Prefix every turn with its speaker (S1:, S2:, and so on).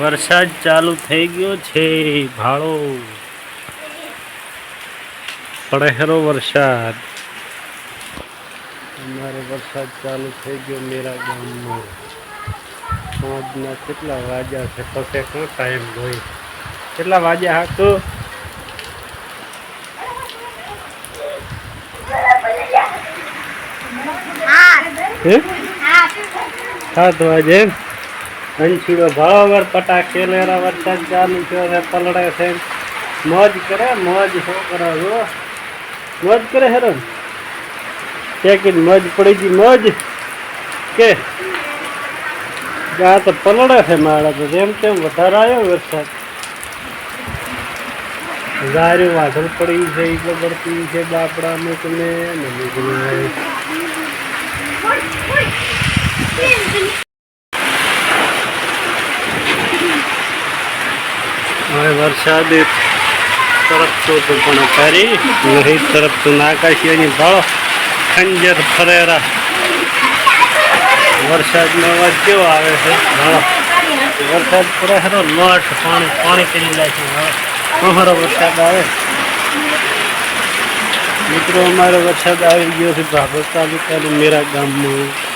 S1: વરસાદ ચાલુ થઈ ગયો છે ભાળો. પડહેરો વરસાદ. અમારે વરસાદ ચાલુ થઈ ગયો મેરા ગામમાં સાંજના કેટલા વાગ્યા છે પછી શું ટાઈમ હોય? કેટલા વાગ્યા હા તો? હે? સાત વાગે અંશુડો ભાવર પટાકે લેરા વરસાદ ચાલુ થયો છે. પલડે છે મોજ કરે, મોજ શું કરો જો. મોજ કરે હેરો. ચેકિન મોજ પડી ગઈ મોજ. કે? આ તો પલડે છે મારા તો જેમ તેમ વધારે આવ્યો વરસાદ. ગાર્યું વાદળ પડી છે એટલે પડતી છે બાપડા મૂકને ને વરસાદ તરફ તો પણ કરી નહીં તરફતું નાકાશીની ભાવ ખંજર ફરેરા. વરસાદનો અવાજ કેવો આવે છે? ઘણો વરસાદ પડે ખરો લોટ, પાણી પાણી કરી છે. ભાળો અમારો વરસાદ આવે. મિત્રો, અમારો વરસાદ આવી ગયો છે ભાભર તાલુકાનું મેરા ગામમાં.